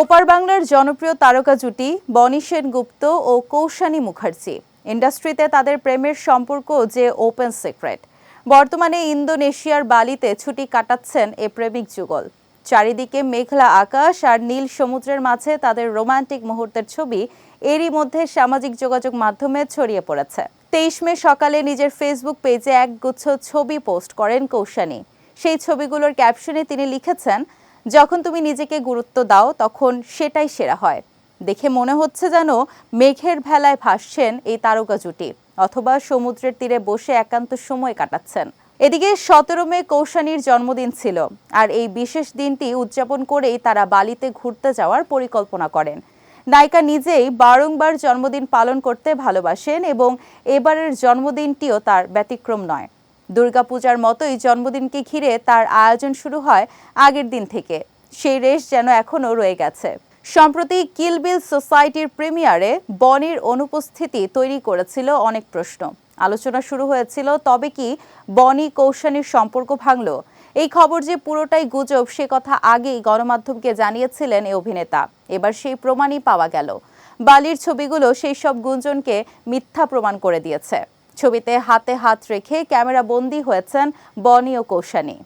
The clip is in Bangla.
ওপার বাংলার জনপ্রিয় তারকা জুটি বনি সেনগুপ্ত ও কৌশানী মুখার্জি। ইন্ডাস্ট্রিতে তাদের প্রেমের সম্পর্ক যে ওপেন সিক্রেট। বর্তমানে ইন্দোনেশিয়ার বালিতে ছুটি কাটাচ্ছেন এ প্রেমিক যুগল। চারিদিকে মেঘলা আকাশ আর নীল সমুদ্রের মাঝে তাদের রোমান্টিক মুহূর্তের ছবি এরই মধ্যে সামাজিক যোগাযোগ মাধ্যমে ছড়িয়ে পড়েছে। তেইশ মে সকালে নিজের ফেসবুক পেজে এক গুচ্ছ ছবি পোস্ট করেন কৌশানী। সেই ছবিগুলোর ক্যাপশনে তিনি লিখেছেন যখন তুমি নিজেকে গুরুত্ব দাও, তখন সেটাই সেরা হয়। দেখে মনে হচ্ছে যেন মেঘের ভেলায় ভাসছেন এই তারকা জুটি, অথবা সমুদ্রের তীরে বসে একান্ত সময় কাটাচ্ছেন। এদিকে সতেরো মে কৌশানীর জন্মদিন ছিল, আর এই বিশেষ দিনটি উদযাপন করেই তারা বালিতে ঘুরতে যাওয়ার পরিকল্পনা করেন। নায়িকা নিজেই বারংবার জন্মদিন পালন করতে ভালোবাসেন এবং এবারের জন্মদিনটিও তার ব্যতিক্রম নয়। দুর্গাপূজার মতোই জন্মদিনকে ঘিরে তার আয়োজন শুরু হয় আগের দিন থেকে। সেই রেশ যেন এখনও রয়ে গেছে। সম্প্রতি কিলবিল সোসাইটির প্রিমিয়ারে বনির অনুপস্থিতি তৈরি করেছিল অনেক প্রশ্ন। আলোচনা শুরু হয়েছিল, তবে কি বনি কৌশানীর সম্পর্ক ভাঙল? এই খবর যে পুরোটাই গুজব, সে কথা আগেই গণমাধ্যমকে জানিয়েছিলেন এই অভিনেতা। এবার সেই প্রমাণই পাওয়া গেল। বালির ছবিগুলো সেই সব গুঞ্জনকে মিথ্যা প্রমাণ করে দিয়েছে। ছবিতে হাতে হাত রেখে ক্যামেরা বন্দী হয়েছেন বনি ও কৌশানী।